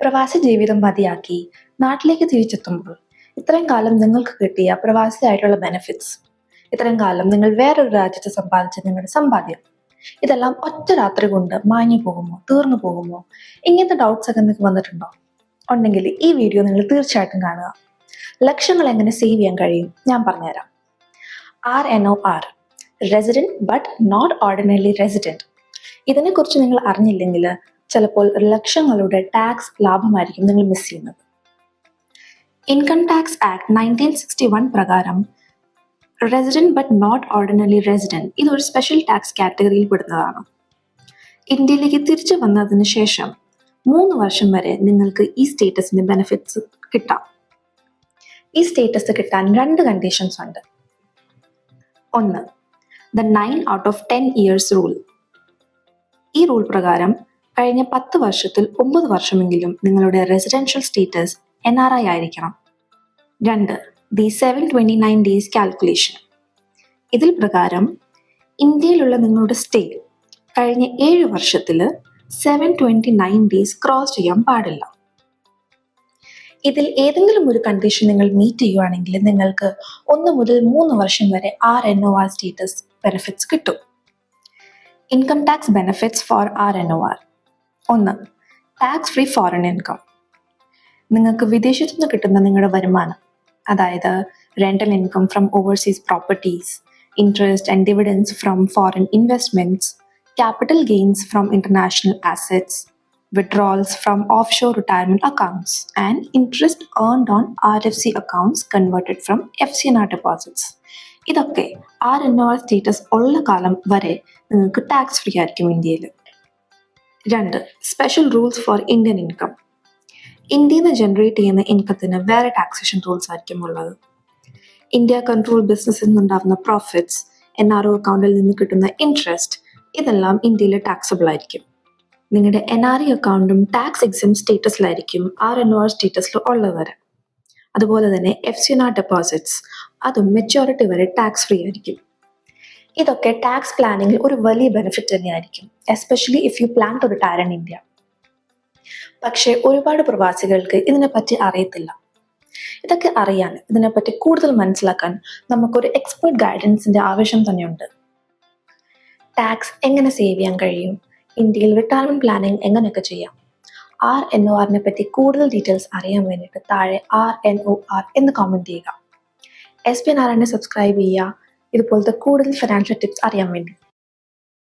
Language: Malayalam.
പ്രവാസി ജീവിതം മതിയാക്കി നാട്ടിലേക്ക് തിരിച്ചെത്തുമ്പോൾ ഇത്രയും കാലം നിങ്ങൾക്ക് കിട്ടിയ പ്രവാസിയായിട്ടുള്ള ബെനിഫിറ്റ്സ് ഇത്രയും കാലം നിങ്ങൾ വേറൊരു രാജ്യത്ത് സമ്പാദിച്ച നിങ്ങളുടെ സമ്പാദ്യം. ഇതെല്ലാം ഒറ്റ രാത്രി കൊണ്ട് മാഞ്ഞു പോകുമോ തീർന്നു പോകുമോ? ഇങ്ങനത്തെ ഡൗട്ട്സ് ഒക്കെ നിങ്ങൾക്ക് വന്നിട്ടുണ്ടോ? ഉണ്ടെങ്കിൽ ഈ വീഡിയോ നിങ്ങൾ തീർച്ചയായിട്ടും കാണുക. ലക്ഷ്യങ്ങൾ എങ്ങനെ സേവ് ചെയ്യാൻ കഴിയും? ഞാൻ പറഞ്ഞുതരാം. R N O R resident but not ordinary resident ഇതിനെക്കുറിച്ച് നിങ്ങൾ അറിഞ്ഞില്ലെങ്കിൽ ചിലപ്പോൾ ലക്ഷങ്ങളുടെ ടാക്സ് ലാഭമായിരിക്കും നിങ്ങൾ മിസ് ചെയ്യുന്നത്. Income tax act nineteen sixty one പ്രകാരം resident but not ordinary resident ഇതൊരു സ്പെഷ്യൽ ടാക്സ് കാറ്റഗറിയിൽ പെടുന്നതാണ്. ഇന്ത്യയിലേക്ക് തിരിച്ചു വന്നതിന് ശേഷം മൂന്ന് വർഷം വരെ നിങ്ങൾക്ക് ഈ സ്റ്റേറ്റസിന്റെ ബെനിഫിറ്റ്സ് കിട്ടാം. ഈ സ്റ്റേറ്റസ് കിട്ടാൻ രണ്ട് കണ്ടീഷൻസ് ഉണ്ട്. ഒന്ന് the nine out of ten years rule ഈ റൂൾ പ്രകാരം കഴിഞ്ഞ പത്ത് വർഷത്തിൽ ഒമ്പത് വർഷമെങ്കിലും നിങ്ങളുടെ residential status N R I ആയിരിക്കണം. രണ്ട് the seven twenty nine days calculation ഇതിൽ പ്രകാരം ഇന്ത്യയിലുള്ള നിങ്ങളുടെ സ്റ്റേ കഴിഞ്ഞ ഏഴ് വർഷത്തിൽ seven twenty nine days cross ചെയ്യാൻ പാടില്ല. ഇതിൽ ഏതെങ്കിലും ഒരു കണ്ടീഷൻ നിങ്ങൾ മീറ്റ് ചെയ്യുവാണെങ്കിൽ നിങ്ങൾക്ക് ഒന്ന് മുതൽ മൂന്ന് വർഷം വരെ R N O R status benefits കിട്ടും. Income tax benefits for R N O R ഒന്ന്. ടാക്സ് ഫ്രീ ഫോറിൻ ഇൻകം നിങ്ങൾക്ക് വിദേശത്തു നിന്ന് കിട്ടുന്ന നിങ്ങളുടെ വരുമാനം അതായത് rental income from overseas properties interest and dividends from foreign investments capital gains from international assets, withdrawals from offshore retirement accounts, and interest earned on RFC accounts converted from FCNR deposits. ഇതൊക്കെ ആർ എൻ ആർ സ്റ്റേറ്റസ് ഉള്ള കാലം വരെ നിങ്ങൾക്ക് ടാക്സ് ഫ്രീ ആയിരിക്കും ഇന്ത്യയിൽ രണ്ട് special rules for Indian income ഇന്ത്യയിൽ നിന്ന് ജനറേറ്റ് ചെയ്യുന്ന ഇൻകത്തിന് വേറെ ടാക്സേഷൻ റൂൾസ് ആയിരിക്കും ഉള്ളത്. ഇന്ത്യ കൺട്രോൾ ബിസിനസ്സിൽ നിന്നുണ്ടാകുന്ന പ്രോഫിറ്റ്സ് എൻ ആർ ഒ അക്കൗണ്ടിൽ നിന്ന് കിട്ടുന്ന ഇൻട്രസ്റ്റ് ഇതെല്ലാം ഇന്ത്യയിൽ ടാക്സബിൾ ആയിരിക്കും. നിങ്ങളുടെ എൻ ആർ ഇ അക്കൗണ്ടും ടാക്സ് എക്സിം സ്റ്റേറ്റസിലായിരിക്കും ആർ എൻ ആർ സ്റ്റേറ്റസിൽ ഉള്ളവർ അതുപോലെ തന്നെ എഫ് സി ആർ ഡെപ്പോസിറ്റ്സ് അതും മെച്ചോറിറ്റി വരെ ടാക്സ് ഫ്രീ ആയിരിക്കും. ഇതൊക്കെ ടാക്സ് പ്ലാനിങ്ങിൽ ഒരു വലിയ ബെനിഫിറ്റ് തന്നെയായിരിക്കും especially if you plan to retire in India പക്ഷേ ഒരുപാട് പ്രവാസികൾക്ക് ഇതിനെപ്പറ്റി അറിയത്തില്ല. ഇതൊക്കെ അറിയാൻ ഇതിനെപ്പറ്റി കൂടുതൽ മനസ്സിലാക്കാൻ നമുക്കൊരു എക്സ്പേർട്ട് ഗൈഡൻസിന്റെ ആവശ്യം തന്നെയുണ്ട്. ടാക്സ് എങ്ങനെ സേവ് ചെയ്യാൻ കഴിയും? ഇന്ത്യയിൽ റിട്ടയർമെന്റ് പ്ലാനിങ് എങ്ങനെയൊക്കെ ചെയ്യാം? ആർ എൻ ഒ ആറിനെ പറ്റി കൂടുതൽ ഡീറ്റെയിൽസ് അറിയാൻ വേണ്ടിയിട്ട് താഴെ ആർ എൻ ഒ ആർ എന്ന് കമന്റ് ചെയ്യുക. എസ് പി നാരായണനെ സബ്സ്ക്രൈബ് ചെയ്യുക. ഇതുപോലത്തെ കൂടുതൽ ഫിനാൻഷ്യൽ ടിപ്സ് അറിയാൻ വേണ്ടി.